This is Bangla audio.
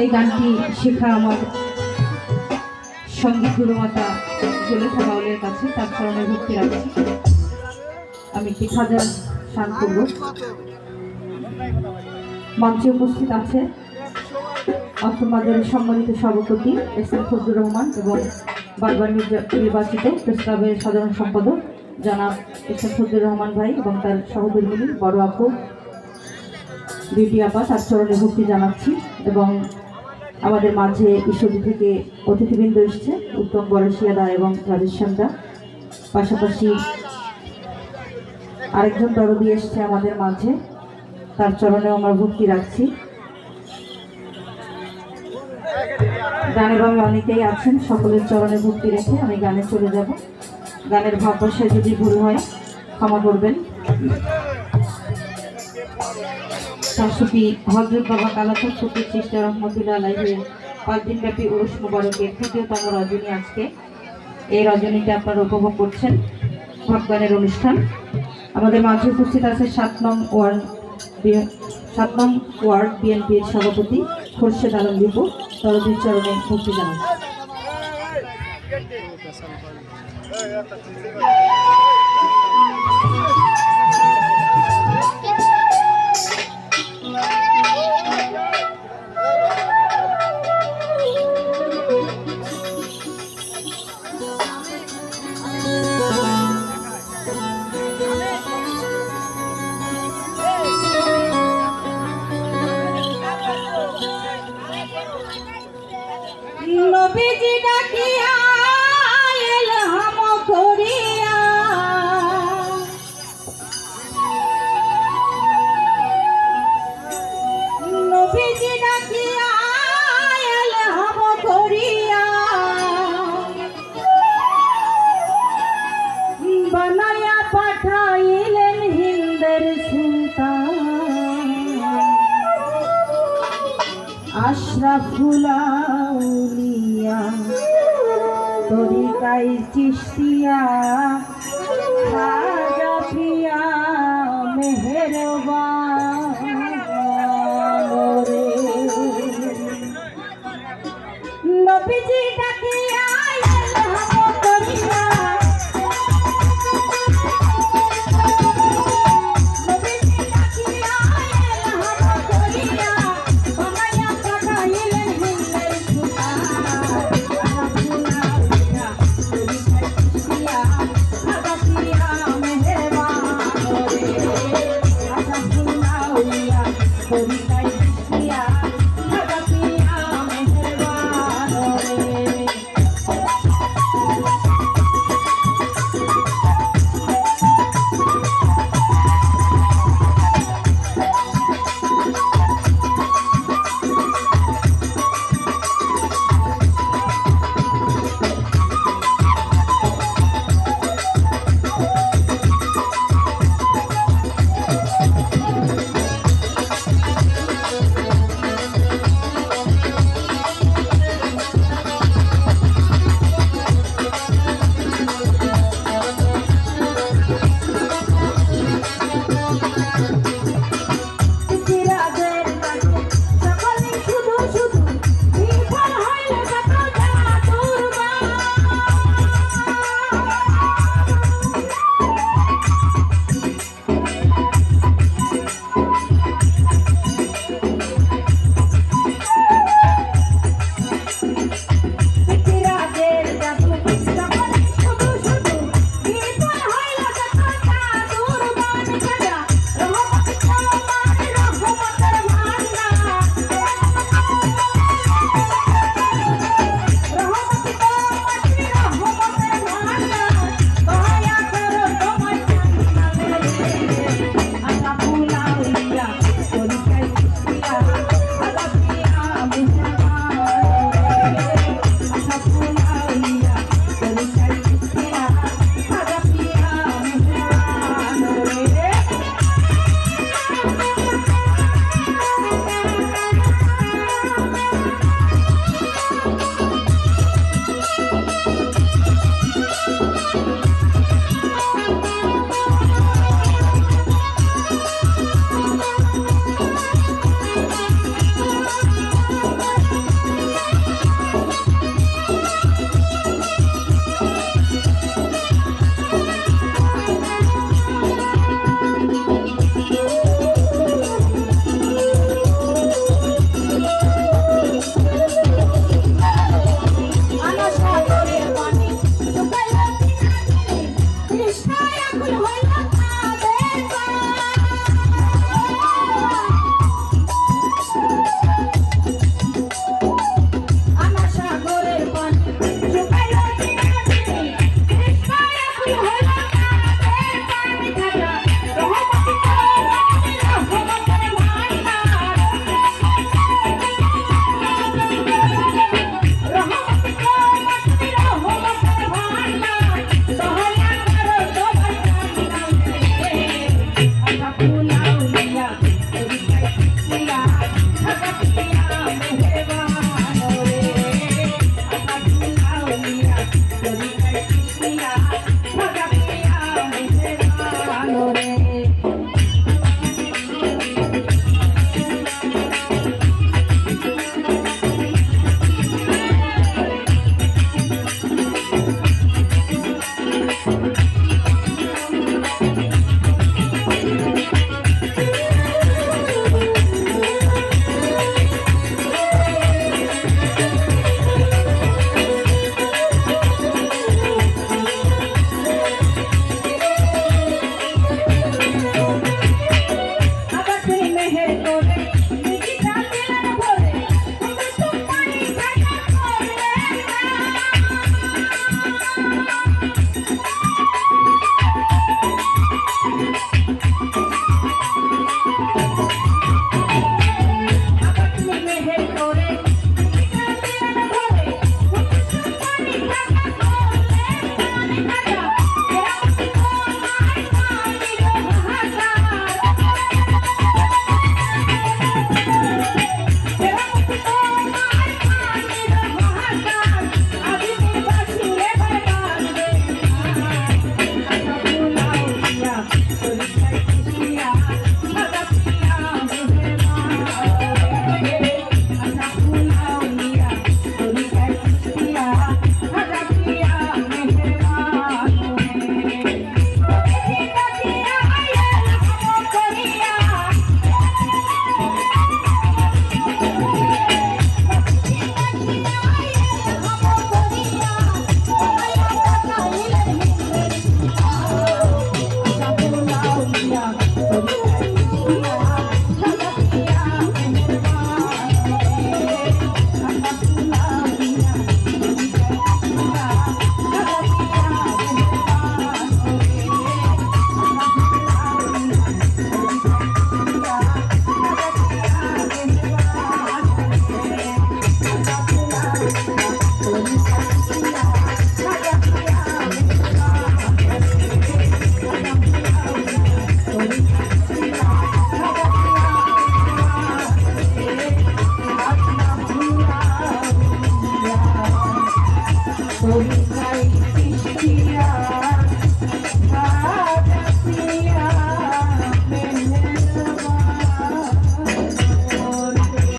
এই গানটি শেখা আমার সংগীত গুরুমাতা জুলেখা বাউলের কাছে, তার চরণে ভক্তি রাখছি। আমি একটি খাজা শান করব। মঞ্চে উপস্থিত আছে অষ্টমাদের সম্মানিত সভাপতি এস এম ফজলুর রহমান এবং বারবার নির্বাচিত প্রেস ক্লাবের সাধারণ সম্পাদক জনাব এস এম ফজলুর রহমান ভাই এবং তার সহকর্মী বড় আপু বিউটি আপা তার চরণে ভক্তি জানাচ্ছি এবং আমাদের মাঝে ঈশ্বরী থেকে অতিথিবৃন্দ এসছে, উত্তম বরশিয়াদা এবং রাজেশ শ্যামদা পাশাপাশি আরেকজন দরদি এসছে আমাদের মাঝে, তার চরণেও আমরা ভক্তি রাখছি। গানে ভাবে অনেকেই আছেন, সকলের চরণে ভক্তি রেখে আমি গানে চলে যাব। গানের ভাববাসায় যদি ভুল হয়, ক্ষমা করবেন। শাশুড়ি হজরত বাবা কালাচাঁদ ফকির সিস্টার রহমতুল্লাহ আলাইহের পাঁচ দিনব্যাপী উরুস মুবারকের তৃতীয়তম রজনী আজকে এই রজনীতে আপনারা উপভোগ করছেন ভাবগানের অনুষ্ঠান আমাদের মাঝে উপস্থিত আছে সাত নং ওয়ার্ড সাত নং ওয়ার্ড বিএনপির সভাপতি খোরশেদ আলম লিপু তরদির চরণে ভক্তি জানান আশরাফুল আউলিয়া তরিকাই চিস্তিয়া খাজা প্রিয়া মেহেরবান। Oh,